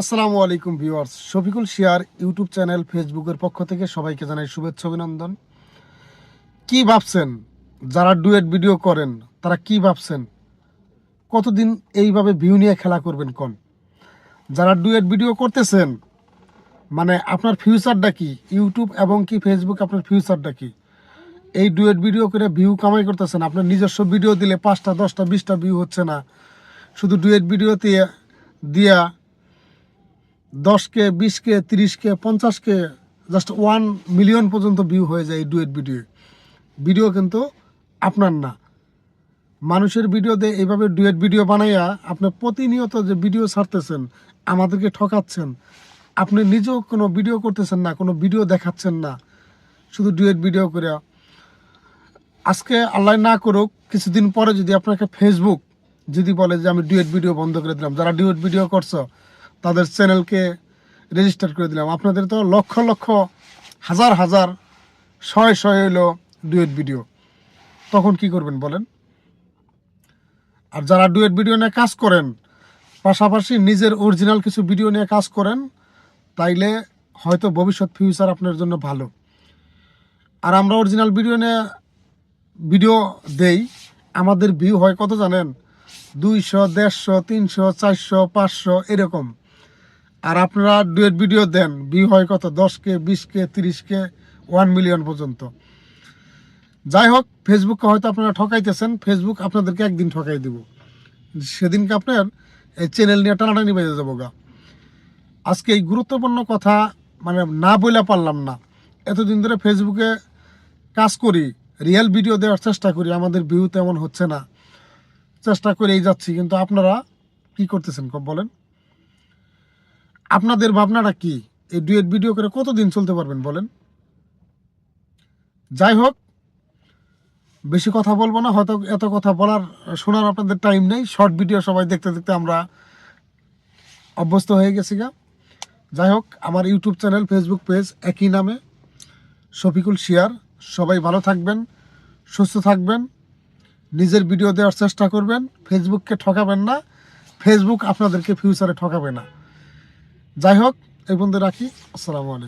আসসালামু আলাইকুম ভিউয়ার্স, শফিকুল শিয়ার ইউটিউব চ্যানেল ফেসবুকের পক্ষ থেকে সবাইকে জানাই শুভেচ্ছা, অভিনন্দন। কি ভাবছেন? যারা ডুয়েট ভিডিও করেন, তারা কি ভাবছেন? কতদিন এইভাবে ভিউ নিয়ে খেলা করবেন কোন? যারা ডুয়েট ভিডিও করতেছেন মানে আপনার ফিউচারটা কি? ইউটিউব এবং কি ফেসবুক আপনার ফিউচারটা কি? এই ডুয়েট ভিডিও করে ভিউ কামাই করতেছেন, আপনার নিজস্ব ভিডিও দিলে পাঁচটা, দশটা, বিশটা ভিউ হচ্ছে না। শুধু ডুয়েট ভিডিওতে দিয়া দশকে, বিশকে, তিরিশকে, পঞ্চাশকে জাস্ট ওয়ান মিলিয়ন পর্যন্ত ভিউ হয়ে যায় ডুয়েট ভিডিও ভিডিও কিন্তু আপনার না। মানুষের ভিডিও দিয়ে এইভাবে ডুয়েট ভিডিও বানাইয়া আপনি প্রতিনিয়ত যে ভিডিও ছাড়তেছেন, আমাদেরকে ঠকাচ্ছেন, আপনি নিজেও কোনো ভিডিও করতেছেন না, কোনো ভিডিও দেখাচ্ছেন না, শুধু ডুয়েট ভিডিও করে আজকে আল্লাহ না করুক, কিছুদিন পরে যদি আপনাকে ফেসবুক যদি বলে যে আমি ডুয়েট ভিডিও বন্ধ করে দিলাম, যারা ডুয়েট ভিডিও করছ তাদের চ্যানেলকে রেজিস্টার করে দিলাম। আপনাদের তো লক্ষ লক্ষ, হাজার হাজার, শয়ে শয়ে হলো ডুয়েট ভিডিও তখন কি করবেন বলেন? আর যারা ডুয়েট ভিডিও নিয়ে কাজ করেন, পাশাপাশি নিজের অরিজিনাল কিছু ভিডিও নিয়ে কাজ করেন, তাইলে হয়তো ভবিষ্যৎ ফিউচার আপনার জন্য ভালো। আর আমরা অরিজিনাল ভিডিও নিয়ে ভিডিও দেই, আমাদের ভিউ হয় কত জানেন? দুইশো, দেড়শো, তিনশো, চারশো, পাঁচশো, এরকম। আর আপনারা ডুয়েট ভিডিও দেন। ভিউ হয় কত? দশকে, বিশকে, তিরিশকে ওয়ান মিলিয়ন পর্যন্ত। যাই হোক ফেসবুককে হয়তো আপনারা ঠকাইতেছেন। ফেসবুক আপনাদেরকে একদিন ঠকাই দিব। সেদিনকে আপনার এই চ্যানেল নিয়ে টানাটানি বেজে যাব গা। আজকে এই গুরুত্বপূর্ণ কথা মানে না বলে পারলাম না। এতদিন ধরে ফেসবুকে কাজ করি রিয়েল ভিডিও দেওয়ার চেষ্টা করি। আমাদের ভিউ তেমন হচ্ছে না। চেষ্টা করেই যাচ্ছি, কিন্তু আপনারা কি করতেছেন বলেন? আপনাদের ভাবনাটা কি? এই ডুয়েট ভিডিও করে কতদিন চলতে পারবেন বলেন? যাই হোক, বেশি কথা বলব না, হয়তো এত কথা বলার, শোনার আপনাদের টাইম নেই। শর্ট ভিডিও সবাই দেখতে দেখতে আমরা অভ্যস্ত হয়ে গেছি গা। যাই হোক, আমার ইউটিউব চ্যানেল ফেসবুক পেজ একই নামে, শফিকুল শিয়ার। সবাই ভালো থাকবেন, সুস্থ থাকবেন, নিজের ভিডিও দেওয়ার চেষ্টা করবেন। ফেসবুককে ঠকাবেন না ফেসবুক আপনাদেরকে ফিউচারে ঠকাবে না। যাই হোক এই বন্ধু রাখি। আসসালামু আলাইকুম।